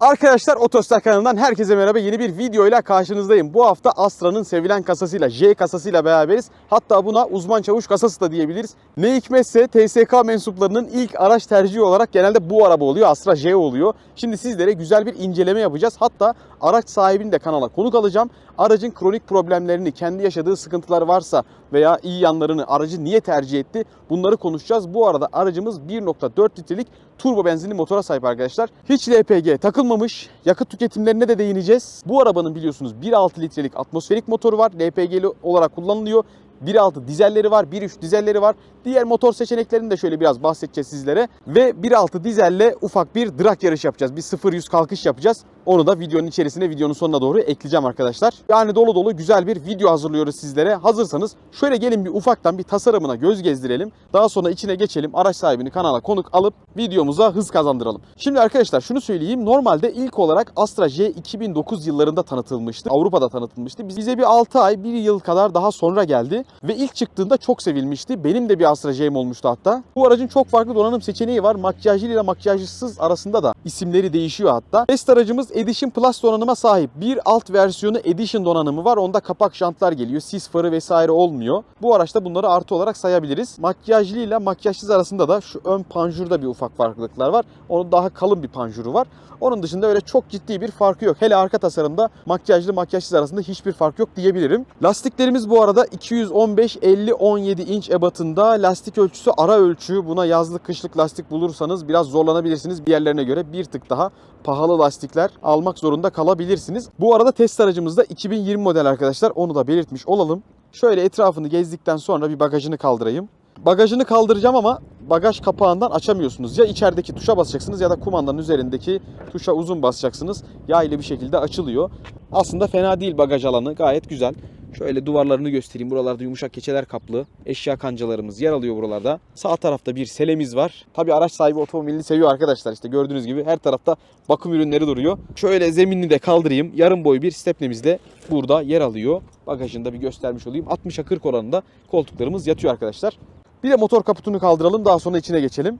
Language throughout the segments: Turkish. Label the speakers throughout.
Speaker 1: Arkadaşlar Otostar kanalından herkese merhaba. Yeni bir videoyla karşınızdayım. Bu hafta Astra'nın sevilen kasasıyla, J kasasıyla beraberiz. Hatta buna uzman çavuş kasası da diyebiliriz. Ne hikmetse TSK mensuplarının ilk araç tercihi olarak genelde bu araba oluyor. Astra J oluyor. Şimdi sizlere güzel bir inceleme yapacağız. Hatta araç sahibini de kanala konuk alacağım. Aracın kronik problemlerini, kendi yaşadığı sıkıntılar varsa veya iyi yanlarını, aracı niye tercih etti bunları konuşacağız. Bu arada aracımız 1.4 litrelik turbo benzinli motora sahip arkadaşlar. Hiç LPG takılmamış. Yakıt tüketimlerine de değineceğiz. Bu arabanın biliyorsunuz 1.6 litrelik atmosferik motoru var. LPG'li olarak kullanılıyor. 1.6 dizelleri var, 1.3 dizelleri var. Diğer motor seçeneklerini de şöyle biraz bahsedeceğiz sizlere. Ve 1.6 dizelle ufak bir drag yarış yapacağız. Bir 0-100 kalkış yapacağız. Onu da videonun içerisine, videonun sonuna doğru ekleyeceğim arkadaşlar. Yani dolu dolu güzel bir video hazırlıyoruz sizlere. Hazırsanız şöyle gelin bir ufaktan bir tasarımına göz gezdirelim. Daha sonra içine geçelim. Araç sahibini kanala konuk alıp videomuza hız kazandıralım. Şimdi arkadaşlar şunu söyleyeyim. Normalde ilk olarak Astra J 2009 yıllarında tanıtılmıştı. Avrupa'da tanıtılmıştı. Bize bir 6 ay, 1 yıl kadar daha sonra geldi. Ve ilk çıktığında çok sevilmişti. Benim de bir Astra J'm olmuştu hatta. Bu aracın çok farklı donanım seçeneği var. Makyajlı ile makyajsız arasında da isimleri değişiyor hatta. Test aracımız Edition Plus donanıma sahip. Bir alt versiyonu Edition donanımı var. Onda kapak jantlar geliyor. Sis farı vesaire olmuyor. Bu araçta bunları artı olarak sayabiliriz. Makyajlı ile makyajsız arasında da şu ön panjurda bir ufak farklılıklar var. Onun daha kalın bir panjuru var. Onun dışında öyle çok ciddi bir farkı yok. Hele arka tasarımda makyajlı makyajsız arasında hiçbir fark yok diyebilirim. Lastiklerimiz bu arada 215 50 17 inç ebatında. Lastik ölçüsü ara ölçü. Buna yazlık kışlık lastik bulursanız biraz zorlanabilirsiniz. Bir yerlerine göre bir tık daha pahalı lastikler almak zorunda kalabilirsiniz. Bu arada test aracımız da 2020 model arkadaşlar. Onu da belirtmiş olalım. Şöyle etrafını gezdikten sonra bir bagajını kaldırayım. Bagajını kaldıracağım ama bagaj kapağından açamıyorsunuz. Ya içerideki tuşa basacaksınız ya da kumandanın üzerindeki tuşa uzun basacaksınız. Yağ ile bir şekilde açılıyor. Aslında fena değil bagaj alanı. Gayet güzel. Şöyle duvarlarını göstereyim. Buralarda yumuşak keçeler kaplı. Eşya kancalarımız yer alıyor buralarda. Sağ tarafta bir selemiz var. Tabi araç sahibi otomobilini seviyor arkadaşlar. İşte gördüğünüz gibi her tarafta bakım ürünleri duruyor. Şöyle zeminini de kaldırayım. Yarım boy bir stepnemiz de burada yer alıyor. Bagajında bir göstermiş olayım. 60'a 40 oranında koltuklarımız yatıyor arkadaşlar. Bir de motor kaputunu kaldıralım daha sonra içine geçelim.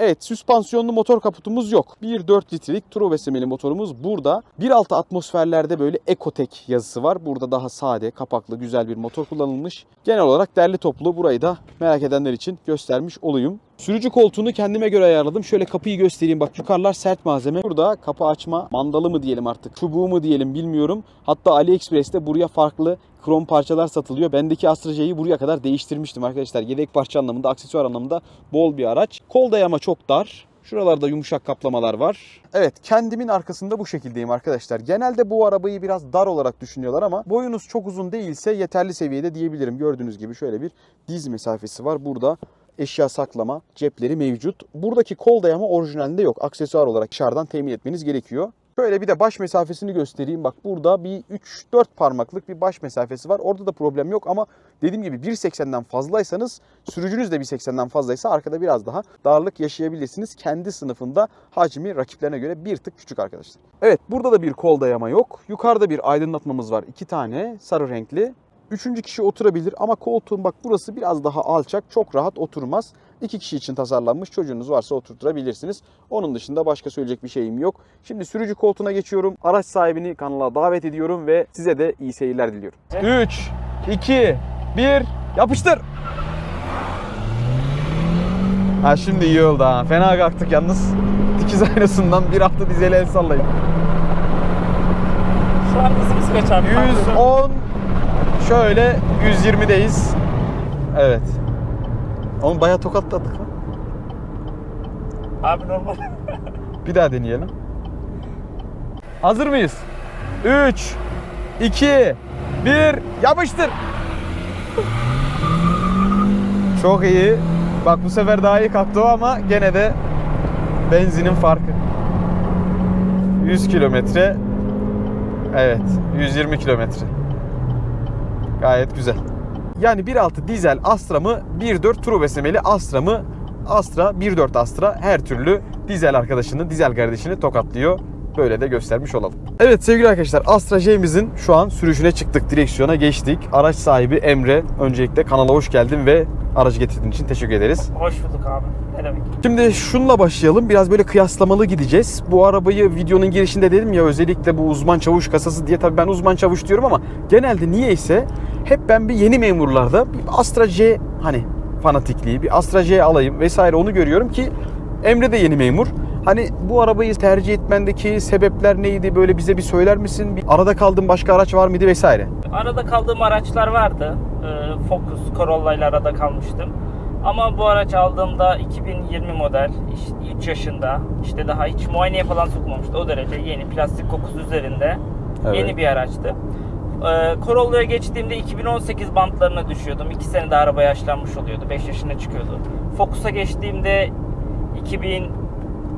Speaker 1: Evet süspansiyonlu motor kaputumuz yok. 1.4 litrelik turbo beslemeli motorumuz burada. 1.6 atmosferlerde böyle Ecotec yazısı var. Burada daha sade, kapaklı, güzel bir motor kullanılmış. Genel olarak derli toplu burayı da merak edenler için göstermiş olayım. Sürücü koltuğunu kendime göre ayarladım. Şöyle kapıyı göstereyim. Bak yukarılar sert malzeme. Burada kapı açma mandalı mı diyelim artık, çubuğu mu diyelim bilmiyorum. Hatta AliExpress'te buraya farklı krom parçalar satılıyor. Bendeki Astra J'yi buraya kadar değiştirmiştim arkadaşlar. Yedek parça anlamında, aksesuar anlamında bol bir araç. Kol dayama çok dar. Şuralarda yumuşak kaplamalar var. Evet kendimin arkasında bu şekildeyim arkadaşlar. Genelde bu arabayı biraz dar olarak düşünüyorlar ama boyunuz çok uzun değilse yeterli seviyede diyebilirim. Gördüğünüz gibi şöyle bir diz mesafesi var. Burada eşya saklama cepleri mevcut. Buradaki kol dayama orijinalinde yok. Aksesuar olarak dışarıdan temin etmeniz gerekiyor. Şöyle bir de baş mesafesini göstereyim. Bak burada bir 3-4 parmaklık bir baş mesafesi var. Orada da problem yok ama dediğim gibi 1.80'den fazlaysanız sürücünüz de 1.80'den fazlaysa arkada biraz daha darlık yaşayabilirsiniz. Kendi sınıfında hacmi rakiplerine göre bir tık küçük arkadaşlar. Evet burada da bir kol dayama yok. Yukarıda bir aydınlatmamız var. iki tane sarı renkli. Üçüncü kişi oturabilir ama koltuğun bak burası biraz daha alçak. Çok rahat oturmaz. İki kişi için tasarlanmış. Çocuğunuz varsa oturtturabilirsiniz. Onun dışında başka söyleyecek bir şeyim yok. Şimdi sürücü koltuğuna geçiyorum. Araç sahibini kanala davet ediyorum ve size de iyi seyirler diliyorum. 3, 2, 1, yapıştır. Ha şimdi iyi oldu ha. Fena kalktık yalnız. Dikiz aynasından bir hafta dizeli el sallayın.
Speaker 2: Şu an hızımız kaç abi?
Speaker 1: 110 şöyle 120'deyiz. Evet. Onu bayağı tokatladık lan.
Speaker 2: Abi normal.
Speaker 1: Bir daha deneyelim. Hazır mıyız? 3 2 1 yapıştır. Çok iyi. Bak bu sefer daha iyi kalktı o ama gene de benzinin farkı. 100 kilometre. Evet, 120 kilometre. Gayet güzel. Yani 1.6 dizel Astra mı, 1.4 turbo beslemeli Astra mı? Astra, 1.4 Astra her türlü dizel arkadaşını, dizel kardeşini tokatlıyor. Böyle de göstermiş olalım. Evet sevgili arkadaşlar Astra J'mizin şu an sürüşüne çıktık. Direksiyona geçtik. Araç sahibi Emre. Öncelikle kanala hoş geldin ve aracı getirdiğin için teşekkür ederiz.
Speaker 2: Hoş bulduk abi. Ne demek?
Speaker 1: Şimdi şunla başlayalım. Biraz böyle kıyaslamalı gideceğiz. Bu arabayı videonun girişinde dedim ya özellikle bu uzman çavuş kasası diye tabii ben uzman çavuş diyorum ama genelde niyeyse hep ben bir yeni memurlarda bir Astra J hani fanatikliği bir Astra J alayım vesaire onu görüyorum ki Emre de yeni memur. Hani bu arabayı tercih etmendeki sebepler neydi? Böyle bize bir söyler misin? Bir arada kaldığın başka araç var mıydı vesaire?
Speaker 2: Arada kaldığım araçlar vardı. Ee, Focus, Corolla ile arada kalmıştım. Ama bu araç aldığımda 2020 model, işte 3 yaşında, işte daha hiç muayeneye falan sokmamıştı. O derece yeni, plastik kokusu üzerinde
Speaker 1: Evet.
Speaker 2: yeni bir araçtı. Ee, Corolla'ya geçtiğimde 2018 bantlarına düşüyordum. 2 senede araba yaşlanmış oluyordu. 5 yaşına çıkıyordu. Focus'a geçtiğimde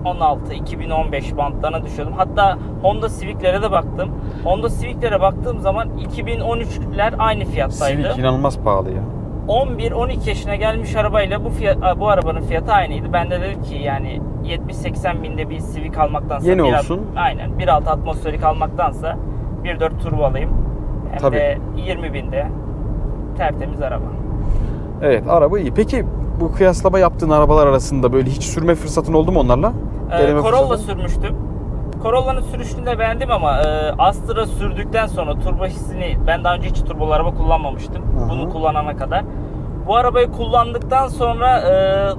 Speaker 2: 2016-2015 bantlarına düşüyordum. Hatta Honda Civic'lere de baktım. Honda Civic'lere baktığım zaman 2013'ler aynı fiyattaydı.
Speaker 1: Civic inanılmaz pahalı ya.
Speaker 2: 11-12 yaşına gelmiş arabayla bu fiyat, bu arabanın fiyatı aynıydı. Ben de dedim ki yani 70-80 binde bir Civic almaktansa
Speaker 1: Yeni
Speaker 2: bir alt-
Speaker 1: olsun.
Speaker 2: aynen 1.6 atmosferik almaktansa 1.4 turbo alayım. Hem
Speaker 1: Tabii.
Speaker 2: de 20 binde tertemiz araba.
Speaker 1: Evet araba iyi. Peki bu kıyaslama yaptığın arabalar arasında böyle hiç sürme fırsatın oldu mu onlarla?
Speaker 2: Ee,
Speaker 1: Deneme
Speaker 2: Corolla
Speaker 1: fırsatı?
Speaker 2: sürmüştüm. Corolla'nın sürüşünü de beğendim ama e, Astra sürdükten sonra turbo hissini ben daha önce hiç turbolu araba kullanmamıştım.
Speaker 1: Hı hı.
Speaker 2: Bunu kullanana kadar. Bu arabayı kullandıktan sonra e,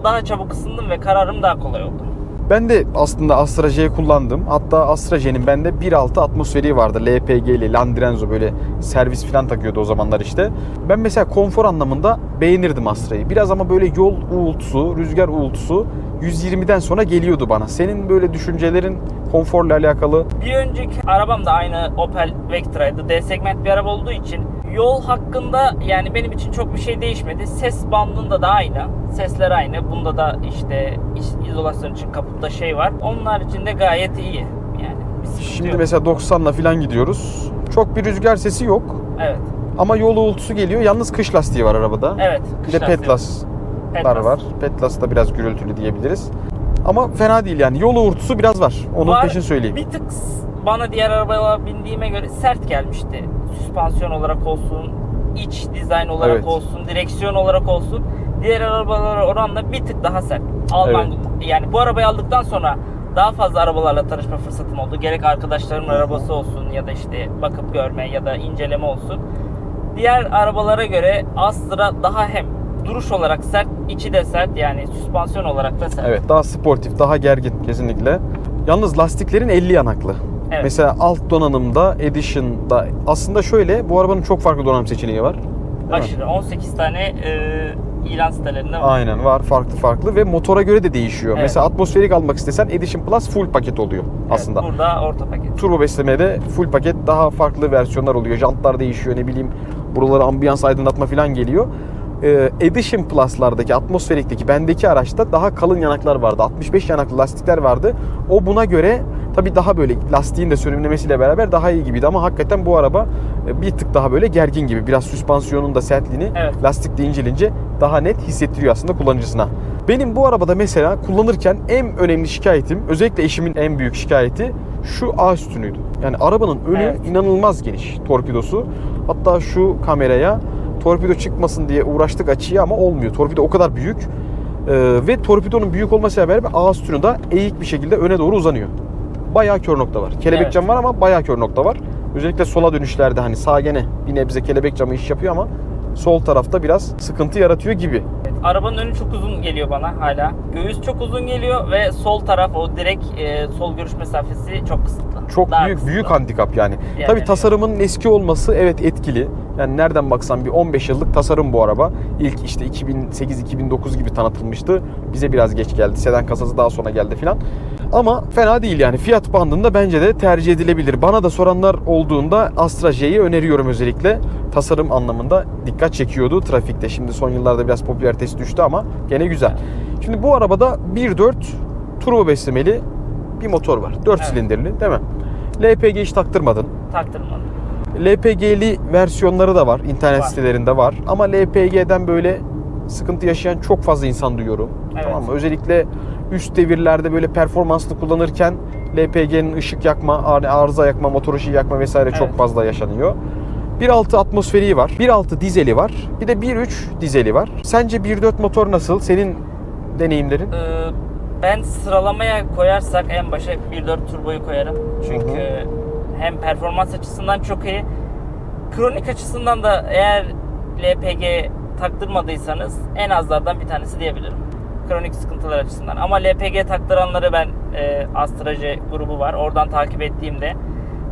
Speaker 2: daha çabuk ısındım ve kararım daha kolay oldu.
Speaker 1: Ben de aslında Astra J kullandım. Hatta Astra J'nin bende 1.6 atmosferi vardı. LPG'li, Landrenzo böyle servis falan takıyordu o zamanlar işte. Ben mesela konfor anlamında beğenirdim Astra'yı. Biraz ama böyle yol uğultusu, rüzgar uğultusu 120'den sonra geliyordu bana. Senin böyle düşüncelerin konforla alakalı
Speaker 2: Bir önceki arabam da aynı Opel Vectra'ydı. D segment bir araba olduğu için yol hakkında yani benim için çok bir şey değişmedi. Ses bandında da aynı. Sesler aynı. Bunda da işte iş- izolasyon için kaputta şey var. Onun haricinde gayet iyi. Yani
Speaker 1: Şimdi
Speaker 2: yok.
Speaker 1: mesela 90'la falan gidiyoruz. Çok bir rüzgar sesi yok.
Speaker 2: Evet.
Speaker 1: Ama yol uğultusu geliyor. Yalnız kış lastiği var arabada.
Speaker 2: Evet.
Speaker 1: Bir de
Speaker 2: kış lastiği.
Speaker 1: Petlas'lar
Speaker 2: Petlas.
Speaker 1: var. Petlas da biraz gürültülü diyebiliriz. Ama fena değil yani. Yol uğultusu biraz var. Onun
Speaker 2: Var.
Speaker 1: peşin söyleyeyim.
Speaker 2: Bir tık bana diğer arabalara bindiğime göre sert gelmişti. Süspansiyon olarak olsun, iç dizayn olarak
Speaker 1: Evet.
Speaker 2: olsun, direksiyon olarak olsun. Diğer arabalara oranla bir tık daha sert. Alman yani bu arabayı aldıktan sonra daha fazla arabalarla tanışma fırsatım oldu. Gerek arkadaşlarımın arabası olsun ya da işte bakıp görme ya da inceleme olsun. Diğer arabalara göre Astra daha hem duruş olarak sert, içi de sert yani süspansiyon olarak da sert.
Speaker 1: Evet daha sportif, daha gergin kesinlikle. Yalnız lastiklerin 50 yanaklı.
Speaker 2: Evet.
Speaker 1: Mesela alt donanımda, Edition'da aslında şöyle bu arabanın çok farklı donanım seçeneği var. Değil mi?
Speaker 2: Aşırı 18 tane e, ilan sitelerinde var.
Speaker 1: Aynen var farklı farklı ve motora göre de değişiyor.
Speaker 2: Evet.
Speaker 1: Mesela atmosferik almak istesen Edition Plus full paket oluyor
Speaker 2: Evet,
Speaker 1: aslında.
Speaker 2: burada orta paket.
Speaker 1: Turbo beslemede full paket daha farklı versiyonlar oluyor. Jantlar değişiyor ne bileyim buralara ambiyans aydınlatma falan geliyor. Ee, Edition Plus'lardaki atmosferikteki bendeki araçta daha kalın yanaklar vardı. 65 yanaklı lastikler vardı. O buna göre tabii daha böyle lastiğin de sönümlemesiyle beraber daha iyi gibiydi ama hakikaten bu araba e, bir tık daha böyle gergin gibi. Biraz süspansiyonun da sertliğini
Speaker 2: Evet.
Speaker 1: lastikle incelince daha net hissettiriyor aslında kullanıcısına. Benim bu arabada mesela kullanırken en önemli şikayetim, özellikle eşimin en büyük şikayeti şu ağ üstünüydü. Yani arabanın önü
Speaker 2: Evet.
Speaker 1: inanılmaz geniş torpidosu. Hatta şu kameraya torpido çıkmasın diye uğraştık açıyı ama olmuyor. Torpido o kadar büyük. Ee, ve torpidonun büyük olmasıyla beraber ağ üstünü de eğik bir şekilde öne doğru uzanıyor. Bayağı kör nokta var. Kelebek
Speaker 2: Evet.
Speaker 1: cam var ama bayağı kör nokta var. Özellikle sola dönüşlerde hani sağ gene bir nebze kelebek camı iş yapıyor ama sol tarafta biraz sıkıntı yaratıyor gibi.
Speaker 2: Evet, arabanın önü çok uzun geliyor bana hala. Göğüs çok uzun geliyor ve sol taraf o direkt e, sol görüş mesafesi çok kısıtlı.
Speaker 1: Çok
Speaker 2: Daha
Speaker 1: büyük
Speaker 2: kısıtlı.
Speaker 1: büyük handikap yani.
Speaker 2: Yani-
Speaker 1: Tabii tasarımın eski olması evet etkili. Yani nereden baksan bir 15 yıllık tasarım bu araba. İlk işte 2008-2009 gibi tanıtılmıştı. Bize biraz geç geldi. Sedan kasası daha sonra geldi filan. Ama fena değil yani. Fiyat bandında bence de tercih edilebilir. Bana da soranlar olduğunda Astra J'yi öneriyorum özellikle. Tasarım anlamında dikkat çekiyordu trafikte. Şimdi son yıllarda biraz popülaritesi düştü ama gene güzel. Şimdi bu arabada 1.4 turbo beslemeli bir motor var. 4
Speaker 2: Evet.
Speaker 1: silindirli değil mi? LPG hiç taktırmadın.
Speaker 2: Taktırmadım.
Speaker 1: LPG'li versiyonları da var. internet
Speaker 2: Var.
Speaker 1: sitelerinde var. Ama LPG'den böyle sıkıntı yaşayan çok fazla insan duyuyorum.
Speaker 2: Evet.
Speaker 1: Tamam mı? Özellikle üst devirlerde böyle performanslı kullanırken LPG'nin ışık yakma, ar- arıza yakma, motor ışığı yakma vesaire çok
Speaker 2: Evet.
Speaker 1: fazla yaşanıyor. 1.6 atmosferiği var. 1.6 dizeli var. Bir de 1.3 dizeli var. Sence 1.4 motor nasıl? Senin deneyimlerin?
Speaker 2: Ee, ben sıralamaya koyarsak en başa 1.4 turboyu koyarım. Çünkü hem performans açısından çok iyi. Kronik açısından da eğer LPG taktırmadıysanız en azlardan bir tanesi diyebilirim. Kronik sıkıntılar açısından. Ama LPG taktıranları ben e, Astra J grubu var. Oradan takip ettiğimde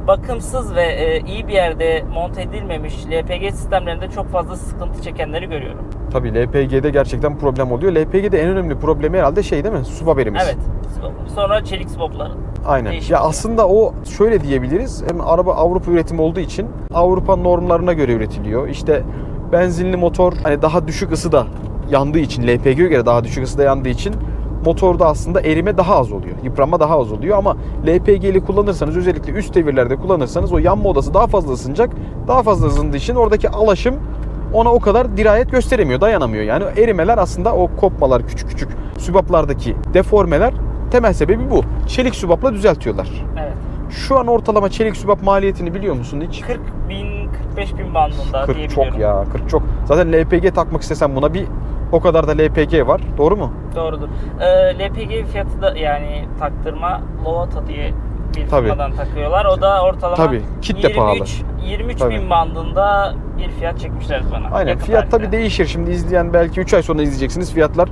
Speaker 2: bakımsız ve e, iyi bir yerde monte edilmemiş LPG sistemlerinde çok fazla sıkıntı çekenleri görüyorum.
Speaker 1: Tabii LPG'de gerçekten problem oluyor. LPG'de en önemli problemi herhalde şey değil mi? Su haberimiz.
Speaker 2: Evet. Sonra çelik swapları.
Speaker 1: Aynen.
Speaker 2: Değişik
Speaker 1: ya
Speaker 2: oluyor.
Speaker 1: aslında o şöyle diyebiliriz. Hem araba Avrupa üretimi olduğu için Avrupa normlarına göre üretiliyor. İşte benzinli motor hani daha düşük ısıda yandığı için LPG'ye göre daha düşük ısıda yandığı için motorda aslında erime daha az oluyor. Yıpranma daha az oluyor ama LPG'li kullanırsanız özellikle üst devirlerde kullanırsanız o yanma odası daha fazla ısınacak. Daha fazla ısındığı için oradaki alaşım ona o kadar dirayet gösteremiyor, dayanamıyor. Yani erimeler aslında o kopmalar, küçük küçük sübaplardaki deformeler temel sebebi bu. Çelik sübapla düzeltiyorlar.
Speaker 2: Evet.
Speaker 1: Şu an ortalama çelik sübap maliyetini biliyor musun hiç?
Speaker 2: 40 bin, 45 bin bandında
Speaker 1: 40
Speaker 2: diyebiliyorum.
Speaker 1: çok ya, 40 çok. Zaten LPG takmak istesen buna bir o kadar da LPG var. Doğru mu?
Speaker 2: Doğrudur. Ee, LPG fiyatı da yani taktırma Lovata diye bir
Speaker 1: Tabii.
Speaker 2: firmadan takıyorlar. O da ortalama
Speaker 1: Tabii, kit de pahalı.
Speaker 2: 23
Speaker 1: Tabii.
Speaker 2: bin bandında bir fiyat çekmişler bana.
Speaker 1: Aynen.
Speaker 2: yakın
Speaker 1: Fiyat
Speaker 2: tarihte.
Speaker 1: tabii değişir. Şimdi izleyen belki 3 ay sonra izleyeceksiniz. Fiyatlar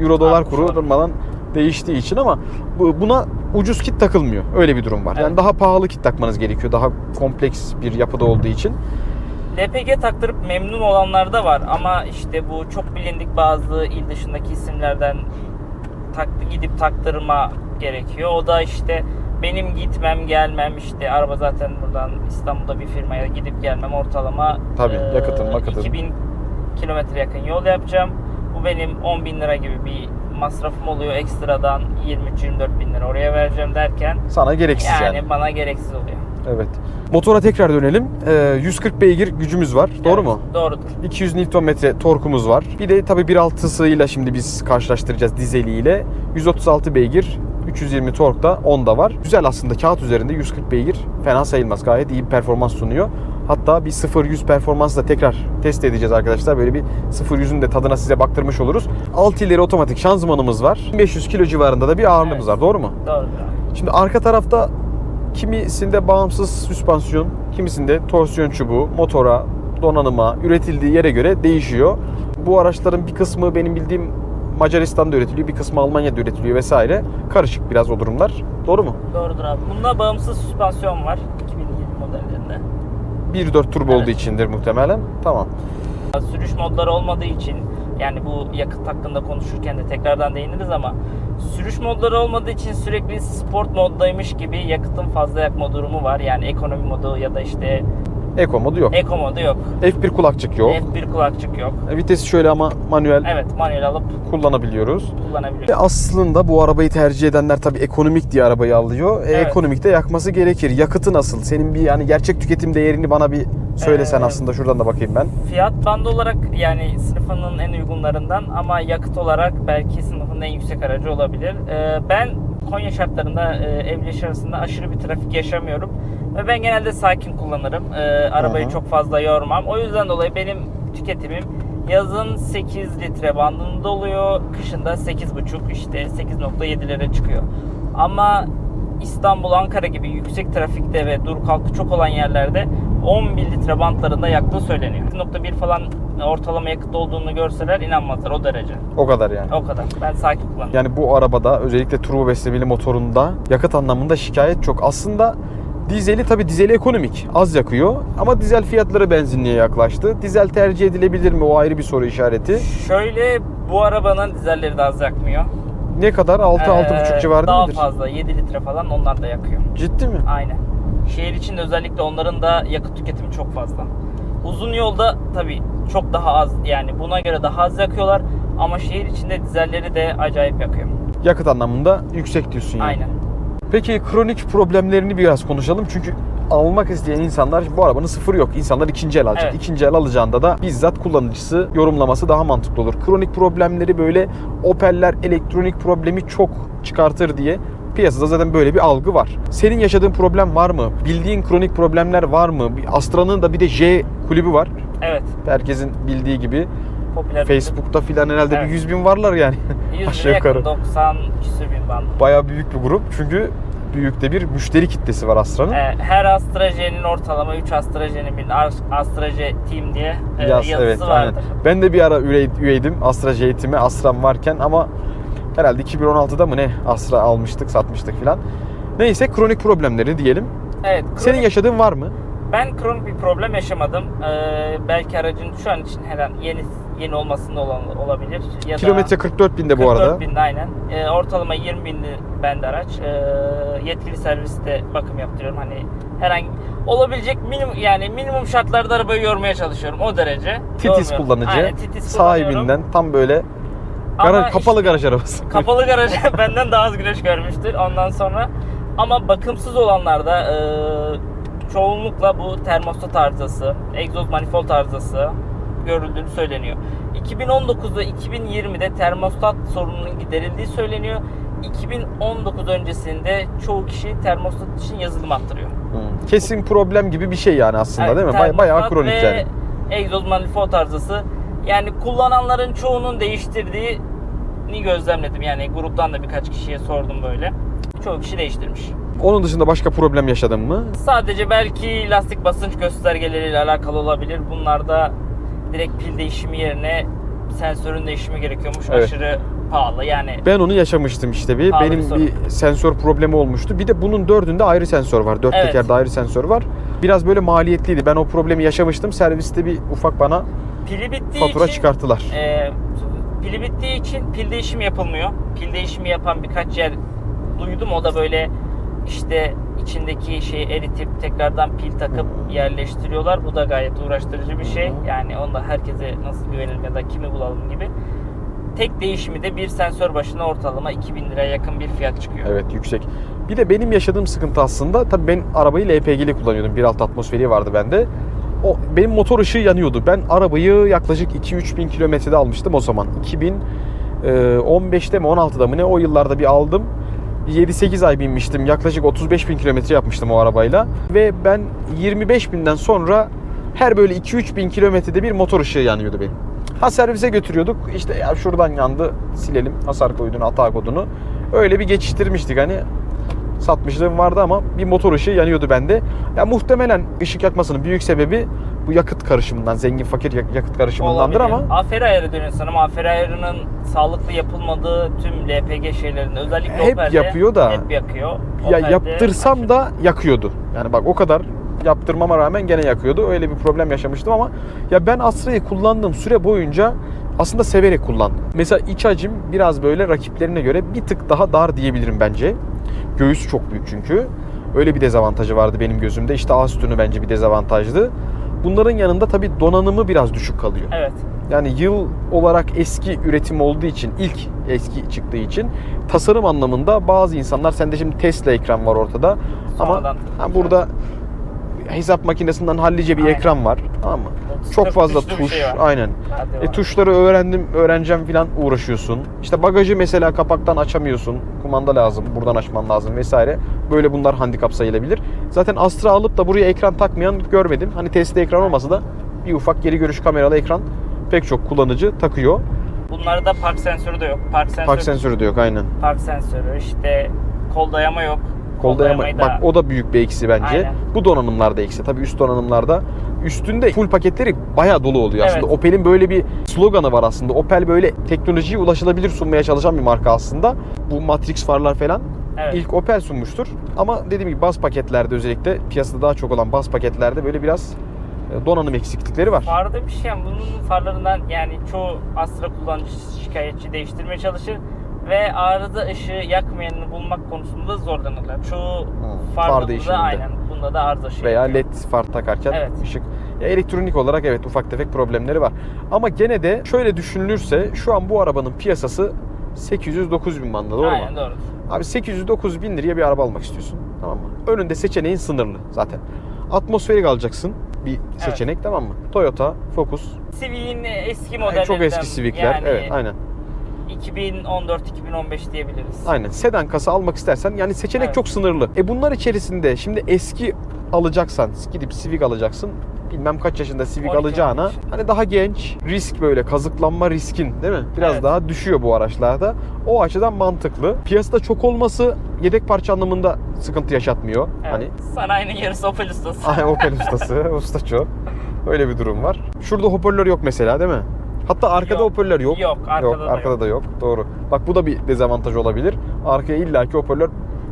Speaker 1: euro dolar
Speaker 2: Artmış
Speaker 1: kuru durmadan değiştiği için ama bu- buna ucuz kit takılmıyor. Öyle bir durum var. Yani
Speaker 2: Evet.
Speaker 1: daha pahalı kit takmanız gerekiyor. Daha kompleks bir yapıda olduğu için.
Speaker 2: LPG taktırıp memnun olanlar da var ama işte bu çok bilindik bazı il dışındaki isimlerden tak, gidip taktırma gerekiyor. O da işte benim gitmem gelmem işte araba zaten buradan İstanbul'da bir firmaya gidip gelmem ortalama
Speaker 1: Tabii, yakıtın, makıtın.
Speaker 2: 2000 kilometre yakın yol yapacağım. Bu benim 10 bin lira gibi bir masrafım oluyor ekstradan 23-24 bin lira oraya vereceğim derken
Speaker 1: Sana gereksiz yani.
Speaker 2: yani bana gereksiz oluyor.
Speaker 1: Evet. Motora tekrar dönelim. Ee, 140 beygir gücümüz var. Doğru
Speaker 2: Evet,
Speaker 1: mu?
Speaker 2: Doğrudur.
Speaker 1: 200 Nm torkumuz var. Bir de tabii 1.6'sıyla şimdi biz karşılaştıracağız dizeliyle. 136 beygir, 320 tork da onda var. Güzel aslında kağıt üzerinde 140 beygir fena sayılmaz. Gayet iyi bir performans sunuyor. Hatta bir 0-100 performansı da tekrar test edeceğiz arkadaşlar. Böyle bir 0-100'ün de tadına size baktırmış oluruz. 6 ileri otomatik şanzımanımız var. 500 kilo civarında da bir ağırlığımız
Speaker 2: Evet.
Speaker 1: var. Doğru mu?
Speaker 2: Abi.
Speaker 1: Şimdi arka tarafta kimisinde bağımsız süspansiyon, kimisinde torsiyon çubuğu, motora, donanıma, üretildiği yere göre değişiyor. Bu araçların bir kısmı benim bildiğim Macaristan'da üretiliyor, bir kısmı Almanya'da üretiliyor vesaire. Karışık biraz o durumlar. Doğru mu?
Speaker 2: Doğrudur abi. Bunda bağımsız süspansiyon var 2020 modellerinde.
Speaker 1: 1.4 turbo
Speaker 2: Evet.
Speaker 1: olduğu içindir muhtemelen. Tamam.
Speaker 2: Sürüş modları olmadığı için yani bu yakıt hakkında konuşurken de tekrardan değiniriz ama sürüş modları olmadığı için sürekli sport moddaymış gibi yakıtın fazla yakma durumu var. Yani ekonomi modu ya da işte
Speaker 1: Eko modu yok.
Speaker 2: eko modu yok.
Speaker 1: F1 kulakçık yok.
Speaker 2: F1 kulakçık yok.
Speaker 1: Vitesi şöyle ama manuel
Speaker 2: Evet manuel alıp
Speaker 1: kullanabiliyoruz. Ve
Speaker 2: kullanabiliyoruz.
Speaker 1: aslında bu arabayı tercih edenler tabii ekonomik diye arabayı alıyor. E,
Speaker 2: Evet.
Speaker 1: ekonomikte yakması gerekir. Yakıtı nasıl? Senin bir yani gerçek tüketim değerini bana bir söylesen
Speaker 2: Ee,
Speaker 1: aslında şuradan da bakayım ben.
Speaker 2: Fiyat bandı olarak yani sınıfının en uygunlarından ama yakıt olarak belki sınıfın en yüksek aracı olabilir. Ee, ben Konya şartlarında e, Evliyaş arasında aşırı bir trafik yaşamıyorum. Ve ben genelde sakin kullanırım. Ee, arabayı
Speaker 1: hı.
Speaker 2: çok fazla yormam. O yüzden dolayı benim tüketimim yazın 8 litre bandında oluyor. Kışında 8,5 işte 8.7'lere çıkıyor. Ama İstanbul, Ankara gibi yüksek trafikte ve dur kalkı çok olan yerlerde 11 litre bantlarında yaktığı söyleniyor. 1.1 falan ortalama yakıt olduğunu görseler inanmazlar o derece.
Speaker 1: O kadar yani.
Speaker 2: O kadar. Ben sakin kullanıyorum.
Speaker 1: Yani bu arabada özellikle turbo beslemeli motorunda yakıt anlamında şikayet çok. Aslında dizeli tabii dizeli ekonomik. Az yakıyor ama dizel fiyatları benzinliğe yaklaştı. Dizel tercih edilebilir mi? O ayrı bir soru işareti.
Speaker 2: Şöyle bu arabanın dizelleri de az yakmıyor.
Speaker 1: Ne kadar? 6-6,5
Speaker 2: Ee,
Speaker 1: civarında
Speaker 2: Daha
Speaker 1: mıdır?
Speaker 2: fazla 7 litre falan onlar da yakıyor.
Speaker 1: Ciddi mi?
Speaker 2: Aynen. Şehir içinde özellikle onların da yakıt tüketimi çok fazla. Uzun yolda tabii çok daha az yani buna göre daha az yakıyorlar ama şehir içinde dizelleri de acayip yakıyor.
Speaker 1: Yakıt anlamında yüksek diyorsun yani.
Speaker 2: Aynen.
Speaker 1: Peki kronik problemlerini biraz konuşalım. Çünkü almak isteyen insanlar bu arabanın sıfırı yok. İnsanlar ikinci el alacak.
Speaker 2: Evet.
Speaker 1: İkinci el alacağında da bizzat kullanıcısı yorumlaması daha mantıklı olur. Kronik problemleri böyle Opel'ler elektronik problemi çok çıkartır diye Piyasada zaten böyle bir algı var. Senin yaşadığın problem var mı? Bildiğin kronik problemler var mı? Astra'nın da bir de J kulübü var.
Speaker 2: Evet.
Speaker 1: Herkesin bildiği gibi.
Speaker 2: Popüler.
Speaker 1: Facebook'ta filan herhalde
Speaker 2: Evet.
Speaker 1: bir 100 bin varlar yani.
Speaker 2: 100
Speaker 1: aşağı yukarı.
Speaker 2: 90 küsür bin bandı.
Speaker 1: Baya büyük bir grup. Çünkü büyük de bir müşteri kitlesi var Astra'nın.
Speaker 2: Ee, her AstraJe'nin ortalama 3 AstraJe'nin bir AstraJ Team diye e,
Speaker 1: Yaz,
Speaker 2: yazısı
Speaker 1: evet,
Speaker 2: vardır.
Speaker 1: aynen. Ben de bir ara üye, üyeydim Astra J eğitimi Astra'm varken ama herhalde 2016'da mı ne Astra almıştık satmıştık filan. Neyse kronik problemleri diyelim.
Speaker 2: Evet. Kronik,
Speaker 1: Senin yaşadığın var mı?
Speaker 2: ben kronik bir problem yaşamadım. Ee, belki aracın şu an için her an yeni yeni olmasında olan olabilir. Ya
Speaker 1: Kilometre
Speaker 2: da
Speaker 1: 44 binde bu
Speaker 2: 44
Speaker 1: arada.
Speaker 2: binde aynen. Ee, ortalama 20 bindi bende araç. Ee, yetkili serviste bakım yaptırıyorum. Hani herhangi olabilecek minimum yani minimum şartlarda arabayı yormaya çalışıyorum o derece.
Speaker 1: Titiz
Speaker 2: Yormuyorum.
Speaker 1: kullanıcı.
Speaker 2: Aynen, titiz
Speaker 1: sahibinden tam böyle
Speaker 2: Ama
Speaker 1: garaj, kapalı
Speaker 2: işte-
Speaker 1: garaj arabası.
Speaker 2: Kapalı garaj benden daha az güneş görmüştür ondan sonra. Ama bakımsız olanlarda e, çoğunlukla bu termostat arızası, egzoz manifold arızası görüldüğünü söyleniyor. 2019'da 2020'de termostat sorununun giderildiği söyleniyor. 2019 öncesinde çoğu kişi termostat için yazılım attırıyor.
Speaker 1: Hmm. Kesin problem gibi bir şey yani aslında
Speaker 2: Evet,
Speaker 1: değil mi? Bay- Bayağı kronik
Speaker 2: ve
Speaker 1: yani.
Speaker 2: Egzoz manifold arızası. Yani kullananların çoğunun değiştirdiğini gözlemledim. Yani gruptan da birkaç kişiye sordum böyle. Çoğu kişi değiştirmiş.
Speaker 1: Onun dışında başka problem yaşadın mı?
Speaker 2: Sadece belki lastik basınç göstergeleriyle alakalı olabilir. Bunlarda direkt pil değişimi yerine sensörün değişimi gerekiyormuş.
Speaker 1: Evet.
Speaker 2: Aşırı pahalı. Yani
Speaker 1: Ben onu yaşamıştım işte bir.
Speaker 2: Pahalı bir
Speaker 1: Benim
Speaker 2: sorun.
Speaker 1: bir sensör problemi olmuştu. Bir de bunun dördünde ayrı sensör var. Dört
Speaker 2: Evet.
Speaker 1: tekerde ayrı sensör var. Biraz böyle maliyetliydi. Ben o problemi yaşamıştım. Serviste bir ufak bana
Speaker 2: pili bittiği
Speaker 1: fatura
Speaker 2: için
Speaker 1: çıkarttılar.
Speaker 2: e, pili bittiği için pil değişimi yapılmıyor. Pil değişimi yapan birkaç yer duydum. O da böyle işte içindeki şeyi eritip tekrardan pil takıp yerleştiriyorlar. Bu da gayet uğraştırıcı bir şey. Yani onda herkese nasıl güvenelim ya da kimi bulalım gibi. Tek değişimi de bir sensör başına ortalama 2000 liraya yakın bir fiyat çıkıyor.
Speaker 1: Evet yüksek. Bir de benim yaşadığım sıkıntı aslında tabii ben arabayı LPG'li kullanıyordum. 1.6 atmosferi vardı bende. O benim motor ışığı yanıyordu. Ben arabayı yaklaşık 2-3 bin kilometrede almıştım o zaman. 2015'te mi 16'da mı ne o yıllarda bir aldım. 7-8 ay binmiştim. Yaklaşık 35 bin kilometre yapmıştım o arabayla. Ve ben 25 binden sonra her böyle 2-3 bin kilometrede bir motor ışığı yanıyordu benim. Ha servise götürüyorduk. İşte ya şuradan yandı silelim hasar koydunu, hata kodunu. Öyle bir geçiştirmiştik hani satmışlığım vardı ama bir motor ışığı yanıyordu bende. Ya muhtemelen ışık yakmasının büyük sebebi bu yakıt karışımından, zengin fakir yak- yakıt karışımındandır
Speaker 2: Olabilir.
Speaker 1: ama
Speaker 2: Aferi ayarı dönüyorsun ama aferi ayarının sağlıklı yapılmadığı tüm LPG şeylerinde özellikle
Speaker 1: Hep
Speaker 2: Opel'de
Speaker 1: yapıyor da-
Speaker 2: hep yakıyor.
Speaker 1: ya
Speaker 2: Opel'de
Speaker 1: yaptırsam
Speaker 2: aşırı-
Speaker 1: da yakıyordu. Yani bak o kadar yaptırmama rağmen gene yakıyordu. Öyle bir problem yaşamıştım ama ya ben Astra'yı kullandığım süre boyunca aslında severek kullandım. Mesela iç hacim biraz böyle rakiplerine göre bir tık daha dar diyebilirim bence. Göğüs çok büyük çünkü. Öyle bir dezavantajı vardı benim gözümde. İşte A sütunu bence bir dezavantajdı. Bunların yanında tabii donanımı biraz düşük kalıyor.
Speaker 2: Evet.
Speaker 1: Yani yıl olarak eski üretim olduğu için, ilk eski çıktığı için tasarım anlamında bazı insanlar, sende şimdi Tesla ekran var ortada ama
Speaker 2: Sonradan.
Speaker 1: ha, burada hesap makinesinden hallice bir
Speaker 2: Aynen.
Speaker 1: ekran var. Tamam mı? Çok fazla
Speaker 2: bir
Speaker 1: tuş.
Speaker 2: şey var.
Speaker 1: aynen. E, tuşları öğrendim, öğreneceğim falan uğraşıyorsun. İşte bagajı mesela kapaktan açamıyorsun. Kumanda lazım, buradan açman lazım vesaire. Böyle bunlar handikap sayılabilir. Zaten Astra alıp da buraya ekran takmayan görmedim. Hani Tesla ekran olmasa da bir ufak geri görüş kameralı ekran pek çok kullanıcı takıyor.
Speaker 2: Bunlarda park sensörü de yok. Park sensörü,
Speaker 1: Park sensörü de yok aynen.
Speaker 2: park sensörü işte kol dayama yok.
Speaker 1: Kol dayama,
Speaker 2: dayamayı
Speaker 1: bak o da büyük bir eksi bence.
Speaker 2: Aynen.
Speaker 1: Bu donanımlarda eksi. Tabii üst donanımlarda üstünde full paketleri bayağı dolu oluyor aslında.
Speaker 2: Evet.
Speaker 1: Opel'in böyle bir sloganı var aslında. Opel böyle teknolojiyi ulaşılabilir sunmaya çalışan bir marka aslında. Bu Matrix farlar falan
Speaker 2: Evet.
Speaker 1: ilk Opel sunmuştur. Ama dediğim gibi baz paketlerde özellikle piyasada daha çok olan baz paketlerde böyle biraz e, donanım eksiklikleri var.
Speaker 2: Farda bir şey yani bunun farlarından yani çoğu Astra kullanıcısı şikayetçi değiştirmeye çalışır ve arıza ışığı yakmayanını bulmak konusunda zorlanırlar. Çoğu
Speaker 1: Hmm, far değişiminde.
Speaker 2: aynen bunda da arıza ışığı
Speaker 1: veya
Speaker 2: yakıyor.
Speaker 1: led far takarken
Speaker 2: Evet.
Speaker 1: ışık. Ya elektronik olarak evet ufak tefek problemleri var. Ama gene de şöyle düşünülürse şu an bu arabanın piyasası 800-900 bin bandında doğru
Speaker 2: Aynen
Speaker 1: mu?
Speaker 2: doğru.
Speaker 1: Abi 800-900 bin liraya bir araba almak istiyorsun. Tamam mı? Önünde seçeneğin sınırlı zaten. Atmosferik alacaksın bir seçenek tamam mı? Toyota, Focus.
Speaker 2: Civic'in eski
Speaker 1: Yani
Speaker 2: modellerinden.
Speaker 1: çok eski Civic'ler.
Speaker 2: yani
Speaker 1: evet aynen.
Speaker 2: 2014-2015 diyebiliriz.
Speaker 1: Aynen sedan kasa almak istersen yani seçenek
Speaker 2: Evet.
Speaker 1: çok sınırlı. E bunlar içerisinde şimdi eski alacaksan gidip Civic alacaksın. Bilmem kaç yaşında Civic
Speaker 2: 12
Speaker 1: alacağına
Speaker 2: olmuş.
Speaker 1: hani daha genç risk böyle kazıklanma riskin değil mi? Biraz
Speaker 2: Evet.
Speaker 1: daha düşüyor bu araçlarda. O açıdan mantıklı. Piyasada çok olması yedek parça anlamında sıkıntı yaşatmıyor.
Speaker 2: Evet.
Speaker 1: Hani
Speaker 2: Sanayinin yarısı Opel ustası.
Speaker 1: Ay Opel ustası, usta çok. Öyle bir durum var. Şurada hoparlör yok mesela değil mi? Hatta arkada
Speaker 2: Yok.
Speaker 1: hoparlör yok.
Speaker 2: Yok, arkada
Speaker 1: yok,
Speaker 2: da
Speaker 1: arkada
Speaker 2: yok.
Speaker 1: da yok. Doğru. Bak bu da bir dezavantaj olabilir. Arkaya illaki hoparlör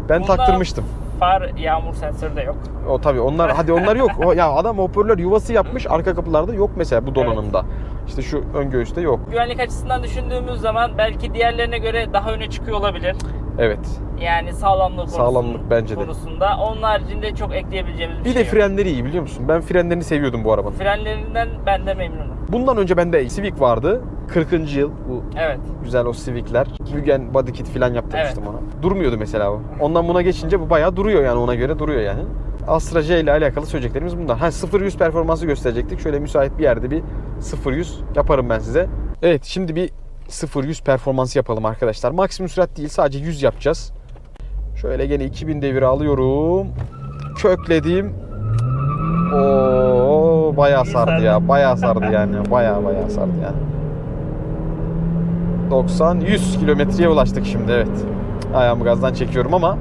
Speaker 1: ben
Speaker 2: Bunda
Speaker 1: taktırmıştım.
Speaker 2: Far yağmur sensörü de yok.
Speaker 1: O tabii onlar hadi onlar yok. O, ya adam hoparlör yuvası yapmış arka kapılarda yok mesela bu donanımda. İşte şu ön göğüste yok.
Speaker 2: Güvenlik açısından düşündüğümüz zaman belki diğerlerine göre daha öne çıkıyor olabilir.
Speaker 1: Evet.
Speaker 2: Yani sağlamlık.
Speaker 1: Sağlamlık bence de.
Speaker 2: konusunda. Onun haricinde çok ekleyebileceğimiz bir,
Speaker 1: Bir
Speaker 2: şey
Speaker 1: de
Speaker 2: yok.
Speaker 1: frenleri iyi biliyor musun? Ben frenlerini seviyordum bu arabanın.
Speaker 2: Frenlerinden ben de memnunum.
Speaker 1: Bundan önce bende Civic vardı. 40. yıl bu
Speaker 2: Evet.
Speaker 1: güzel o Civic'ler. Mugen body kit falan yaptırmıştım ona. Durmuyordu mesela bu. Ondan buna geçince bu bayağı duruyor yani ona göre duruyor yani. Astra J ile alakalı söyleyeceklerimiz bunlar. Ha 0-100 performansı gösterecektik. Şöyle müsait bir yerde bir 0-100 yaparım ben size. Evet şimdi bir 0-100 performansı yapalım arkadaşlar. Maksimum sürat değil sadece 100 yapacağız. Şöyle gene 2000 devir alıyorum. Kökledim. Oo bayağı sardı ya. Bayağı sardı yani. Bayağı bayağı sardı yani. 90 100 kilometreye ulaştık şimdi evet. Ayağımı gazdan çekiyorum ama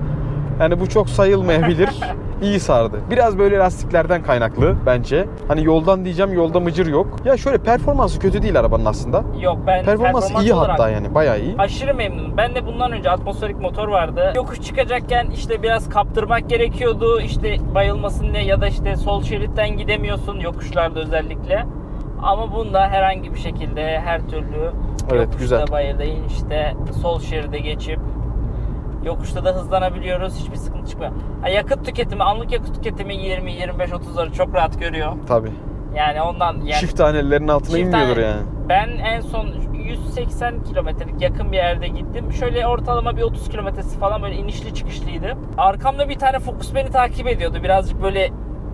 Speaker 1: yani bu çok sayılmayabilir. İyi sardı. Biraz böyle lastiklerden kaynaklı bence. Hani yoldan diyeceğim yolda mıcır yok. Ya şöyle performansı kötü değil arabanın aslında.
Speaker 2: Yok ben
Speaker 1: Performans,
Speaker 2: performans
Speaker 1: iyi
Speaker 2: olarak
Speaker 1: hatta yani bayağı iyi.
Speaker 2: Aşırı memnunum. Ben de bundan önce atmosferik motor vardı. Yokuş çıkacakken işte biraz kaptırmak gerekiyordu. İşte bayılmasın diye ya da işte sol şeritten gidemiyorsun yokuşlarda özellikle. Ama bunda herhangi bir şekilde her türlü
Speaker 1: Evet,
Speaker 2: yokuşta,
Speaker 1: güzel.
Speaker 2: bayırda, inişte sol şeride geçip yokuşta da hızlanabiliyoruz. Hiçbir sıkıntı çıkmıyor. Ha, yakıt tüketimi, anlık yakıt tüketimi 20, 25, 30'ları çok rahat görüyor.
Speaker 1: Tabii.
Speaker 2: Yani ondan yani
Speaker 1: Çift tanelerin altına
Speaker 2: Çift
Speaker 1: inmiyordur
Speaker 2: tane-
Speaker 1: yani.
Speaker 2: Ben en son 180 kilometrelik yakın bir yerde gittim. Şöyle ortalama bir 30 kilometresi falan böyle inişli çıkışlıydı. Arkamda bir tane Focus beni takip ediyordu. Birazcık böyle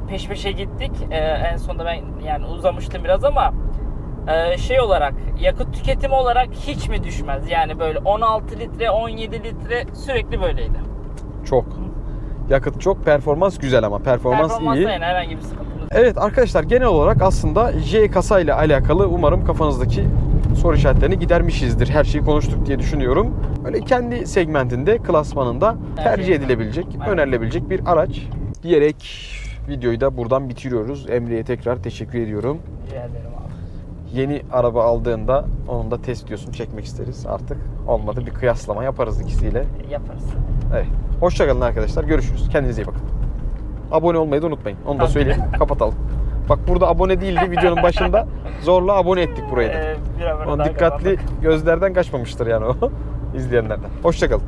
Speaker 2: peş peşe gittik. Ee, en sonunda ben yani uzamıştım biraz ama e, şey olarak yakıt tüketimi olarak hiç mi düşmez? Yani böyle 16 litre 17 litre sürekli böyleydi.
Speaker 1: Çok. Yakıt çok, performans güzel ama performans,
Speaker 2: Performansta
Speaker 1: iyi.
Speaker 2: yani herhangi bir sıkıntımız yok.
Speaker 1: Evet arkadaşlar genel olarak aslında J kasa ile alakalı umarım kafanızdaki soru işaretlerini gidermişizdir. Her şeyi konuştuk diye düşünüyorum. Öyle kendi segmentinde, klasmanında
Speaker 2: Tercih
Speaker 1: edilebilecek, önerilebilecek bir araç diyerek videoyu da buradan bitiriyoruz. Emre'ye tekrar teşekkür ediyorum.
Speaker 2: Rica ederim.
Speaker 1: Yeni araba aldığında onun da test videosunu çekmek isteriz artık. Olmadı bir kıyaslama yaparız ikisiyle.
Speaker 2: Yaparız.
Speaker 1: Evet. Hoşçakalın arkadaşlar. Görüşürüz. Kendinize iyi bakın. Abone olmayı da unutmayın. Onu da
Speaker 2: Tabii.
Speaker 1: söyleyeyim. Kapatalım. Bak burada abone değildi videonun başında. Zorla abone ettik burayı da.
Speaker 2: Ee, bir daha
Speaker 1: dikkatli
Speaker 2: kazandık.
Speaker 1: gözlerden kaçmamıştır yani o izleyenlerden. Hoşçakalın.